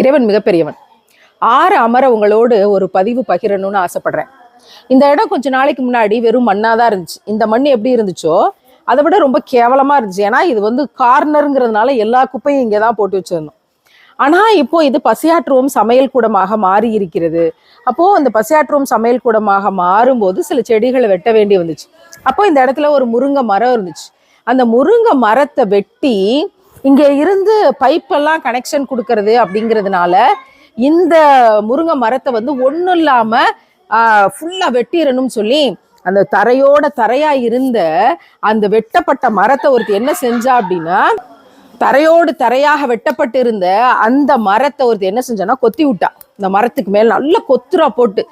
இறைவன் மிகப்பெரியவன். ஆறு அமர உங்களோடு ஒரு பதிவு பகிரணும்னு ஆசைப்படுறேன். இந்த இடம் கொஞ்ச நாளைக்கு முன்னாடி வெறும் மண்ணாக தான் இருந்துச்சு. இந்த மண் எப்படி இருந்துச்சோ அதை விட ரொம்ப கேவலமாக இருந்துச்சு. ஏன்னா இது வந்து கார்னருங்கிறதுனால எல்லா குப்பையும் இங்கே தான் போட்டு வச்சிருந்தோம். ஆனால் இப்போ இது பசியாற்றுவோம் சமையல் கூடமாக மாறி இருக்கிறது. அப்போது அந்த பசியாற்றுவோம் சமையல் கூடமாக மாறும்போது சில செடிகளை வெட்ட வேண்டி வந்துச்சு. அப்போ இந்த இடத்துல ஒரு முருங்கை மரம் இருந்துச்சு. அந்த முருங்கை மரத்தை வெட்டி இங்கே இருந்து பைப்பெல்லாம் கனெக்ஷன் கொடுக்கறது அப்படிங்கிறதுனால இந்த முருங்கை மரத்தை வந்து ஒன்றும் இல்லாமல் ஃபுல்லாக வெட்டிடணும்னு சொல்லி அந்த தரையோட தரையா இருந்த அந்த வெட்டப்பட்ட மரத்தை ஒருத்தர் என்ன செஞ்சா அப்படின்னா தரையோடு தரையாக வெட்டப்பட்டு இருந்த அந்த மரத்தை ஒருத்தி என்ன செஞ்சானா கொத்தி விட்டா. இந்த மரத்துக்கு மேல நல்ல கொத்துரா போட்டு.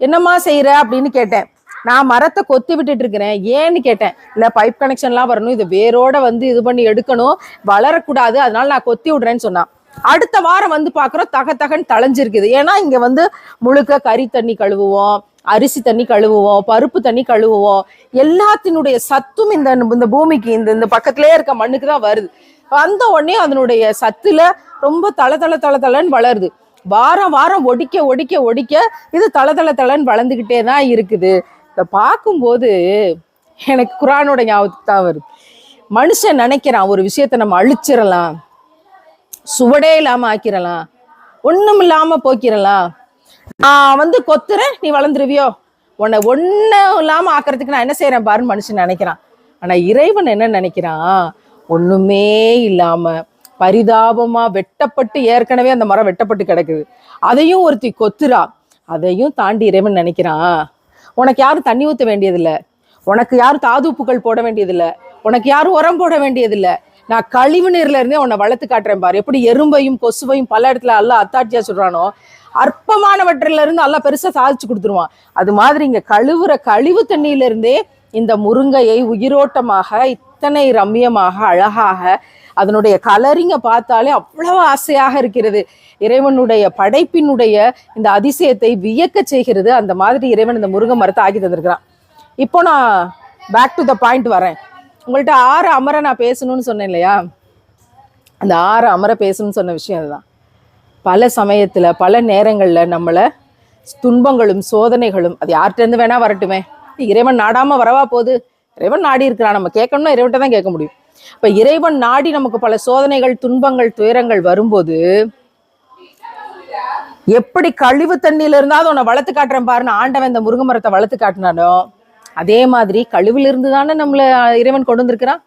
என்னம்மா செய்யற அப்படின்னு கேட்டேன். நான் மரத்தை கொத்தி விட்டுட்டு இருக்கிறேன். ஏன்னு கேட்டேன். இல்ல பைப் கனெக்ஷன்லாம் வரணும். இதை வேரோட வந்து இது பண்ணி எடுக்கணும். வளரக்கூடாது. அதனால நான் கொத்தி விடுறேன்னு சொன்னான். அடுத்த வாரம் வந்து பாக்குறோம் தக தகன்னு தளைஞ்சிருக்குது ஏன்னா இங்க வந்து முழுக்க கறி தண்ணி கழுவுவோம் அரிசி தண்ணி கழுவுவோம் பருப்பு தண்ணி கழுவுவோம். எல்லாத்தினுடைய சத்தும் இந்த இந்த பூமிக்கு இந்த இந்த பக்கத்திலே இருக்க மண்ணுக்கு தான் வருது. வந்த உடனே அதனுடைய சத்துல ரொம்ப தள தள தள தளன்னு வளருது. வாரம் வாரம் ஒடிக்க ஒடிக்க ஒடிக்க இது தள தள தளன்னு வளர்ந்துக்கிட்டே தான் இருக்குது. இதை பார்க்கும்போது எனக்கு குரானோட ஞாபகத்துக்கு தான் வருது. மனுஷன் நினைக்கிறான் ஒரு விஷயத்த நம்ம அழிச்சிடலாம் சுவடே இல்லாம ஆக்கிடலாம் ஒன்றும் இல்லாமல் போக்கிடலாம். நான் வந்து கொத்துறேன் நீ வளர்ந்துருவியோ? உன்னை ஒன்றும் இல்லாம ஆக்கிறதுக்கு நான் என்ன செய்கிறேன் பாருன்னு மனுஷன் நினைக்கிறான். ஆனால் இறைவன் என்ன நினைக்கிறான்? ஒண்ணுமே இல்லாம பரிதாபமா வெட்டப்பட்டு ஏற்கனவே அந்த மரம் வெட்டப்பட்டு கிடக்குது. அதையும் ஒருத்தி கொத்துறா. அதையும் தாண்டி இறைவன் நினைக்கிறான். உனக்கு யாரும் தண்ணி ஊற்ற வேண்டியதில்லை. உனக்கு யாரும் தாதுப்புகள் போட வேண்டியதில்லை. உனக்கு யாரும் உரம் போட வேண்டியதில்லை. நான் கழிவு நீர்ல இருந்தே உன்னை வளர்த்து காட்டுறேன் பாரு. எப்படி எறும்பையும் கொசுவையும் பல இடத்துல எல்லாம் அத்தாட்சியா சொல்றானோ அற்பமானவற்றில இருந்து எல்லாம் பெருசா சாதிச்சு கொடுத்துருவான். அது மாதிரி இங்க கழுவுற கழிவு தண்ணியில இருந்தே இந்த முருங்கையை உயிரோட்டமாக இத்தனை ரம்யமாக அழகாக அதனுடைய கலரிங்கை பார்த்தாலே அவ்வளவு ஆசையாக இருக்கிறது. இறைவனுடைய படைப்பினுடைய இந்த அதிசயத்தை வியக்க செய்கிறது. அந்த மாதிரி இறைவன் இந்த முருங்கை மரத்தை ஆக்கி தந்திருக்கிறான். இப்போ நான் பேக் டு த பாயிண்ட் வரேன். உங்கள்கிட்ட ஆறு அமரை நான் பேசணும்னு சொன்னேன் இல்லையா? அந்த ஆறு அமர பேசணும்னு சொன்ன விஷயம் அதுதான். பல சமயத்தில் பல நேரங்களில் நம்மளை துன்பங்களும் சோதனைகளும் அது யார்கிட்டேருந்து வேணால் வேணா வரட்டுமே. இறைவன் நாடாமல் வரவா போகுது? இறைவன் நாடி இருக்கிறான் நம்ம கேட்கணும்னா இறைவன்கிட்ட தான் கேட்க முடியும். இப்ப இறைவன் நாடி நமக்கு பல சோதனைகள் துன்பங்கள் துயரங்கள் வரும்போது எப்படி கழிவு தண்ணியில இருந்தாவது உன்னை வளர்த்து காட்டுறேன் பாருன்னு ஆண்டவன் இந்த முருங்கை மரத்தை வளர்த்து காட்டினானோ அதே மாதிரி கழிவுல இருந்து தானே நம்மள இறைவன் கொண்டு வந்திருக்கிறான்?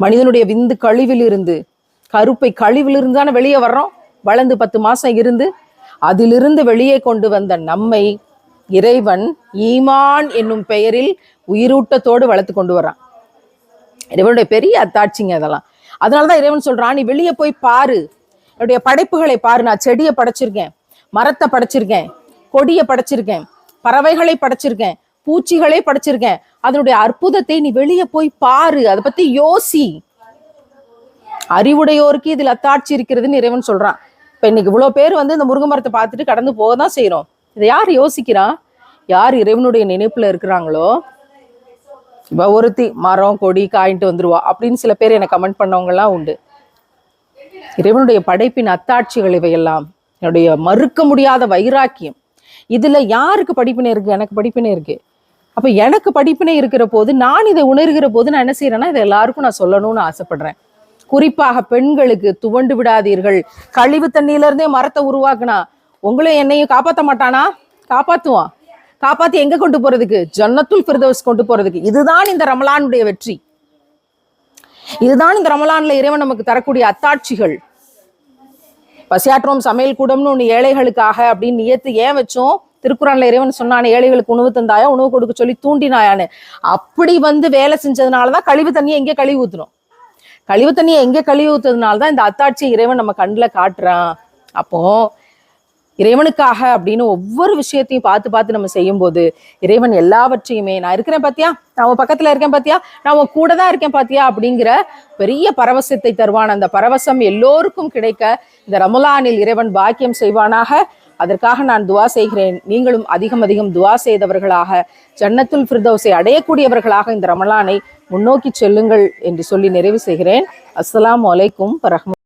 மனிதனுடைய விந்து கழிவில் இருந்து கருப்பை கழிவில் இருந்து தானே வெளியே வர்றோம்? வளர்ந்து பத்து மாசம் இருந்து அதிலிருந்து வெளியே கொண்டு வந்த நம்மை இறைவன் ஈமான் என்னும் பெயரில் உயிரூட்டத்தோடு வளர்த்து கொண்டு வரான் இறைவனுடைய பெரிய அத்தாட்சிங்க அதெல்லாம் அதனாலதான் இறைவன் சொல்றான் நீ வெளியே போய் பாரு. என்னுடைய படைப்புகளை பாரு. நான் செடியை படைச்சிருக்கேன் மரத்தை படைச்சிருக்கேன் கொடியை படைச்சிருக்கேன் பறவைகளை படைச்சிருக்கேன் பூச்சிகளே படைச்சிருக்கேன். அதனுடைய அற்புதத்தை நீ வெளியே போய் பாரு. அதை பத்தி யோசி. அறிவுடையோருக்கு இதில் அத்தாட்சி இருக்கிறதுன்னு இறைவன் சொல்றான். இப்ப இன்னைக்கு இவ்வளவு பேர் வந்து இந்த முருங்கை மரத்தை பார்த்துட்டு கடந்து போக தான் செய்யறோம் இதை யார் யோசிக்கிறான் யார் இறைவனுடைய நினைப்புல இருக்கிறாங்களோ இப்போ ஒருத்தி மரம் கொடி காயின்ட்டு வந்துருவா. அப்படின்னு சில பேர் எனக்கு கமெண்ட் பண்ணவங்கெல்லாம் உண்டு. இறைவனுடைய படைப்பின் அத்தாட்சிகள் இவையெல்லாம். என்னுடைய மறுக்க முடியாத வைராக்கியம். இதில் யாருக்கு படிப்பினை இருக்குது எனக்கு படிப்பினை இருக்குது அப்போ எனக்கு படிப்பினை இருக்கிற போது நான் இதை உணர்கிற போது நான் என்ன செய்கிறேன்னா இதை எல்லாருக்கும் நான் சொல்லணும்னு ஆசைப்படுறேன். குறிப்பாக பெண்களுக்கு துவண்டு விடாதீர்கள். கழிவு தண்ணியிலேருந்தே மரத்தை உருவாக்குனா உங்களையும் என்னையும் காப்பாற்ற மாட்டானா? காப்பாற்றுவான் காப்பாத்தி எங்க கொண்டு போறதுக்கு? ஜன்னத்துல் பிரதோஸ் கொண்டு போறதுக்கு. இதுதான் இந்த ரமலானுடைய வெற்றி. இதுதான் இந்த ரமலான்ல இறைவன் நமக்கு தரக்கூடிய அத்தாட்சிகள். பசியாற்றோம் சமையல் கூடம்னு ஒன்று ஏழைகளுக்காக அப்படின்னு நியத்து ஏன் வச்சோம்? திருக்குறான்ல இறைவன் சொன்னானே ஏழைகளுக்கு உணவு தந்தாயா? உணவு கொடுக்க சொல்லி தூண்டினாயான்னு. அப்படி வந்து வேலை செஞ்சதுனாலதான் கழிவு தண்ணியை எங்கே கழுவி ஊத்துனோம் கழிவு தண்ணியை எங்கே கழுவி ஊத்துறதுனால தான் இந்த அத்தாட்சியை இறைவன் நம்ம கண்ணில் காட்டுறான். அப்போ இறைவனுக்காக அப்படின்னு ஒவ்வொரு விஷயத்தையும் பார்த்து பார்த்து நம்ம செய்யும்போது இறைவன் எல்லாவற்றையுமே நான் இருக்கிறேன் பாத்தியா? நான் உன் பக்கத்துல இருக்கேன் பாத்தியா? நான் உன் கூட தான் இருக்கேன் பாத்தியா? அப்படிங்கிற பெரிய பரவசத்தை தருவான். அந்த பரவசம் எல்லோருக்கும் கிடைக்க இந்த ரமலானில் இறைவன் பாக்கியம் செய்வானாக. அதற்காக நான் துவா செய்கிறேன். நீங்களும் அதிகம் அதிகம் துவா செய்தவர்களாக ஜன்னத்துல் ஃபிர்தௌஸை அடையக்கூடியவர்களாக இந்த ரமலானை முன்னோக்கி செல்லுங்கள் என்று சொல்லி நிறைவு செய்கிறேன். அஸ்லாம் அலைக்கும் வரஹ்ம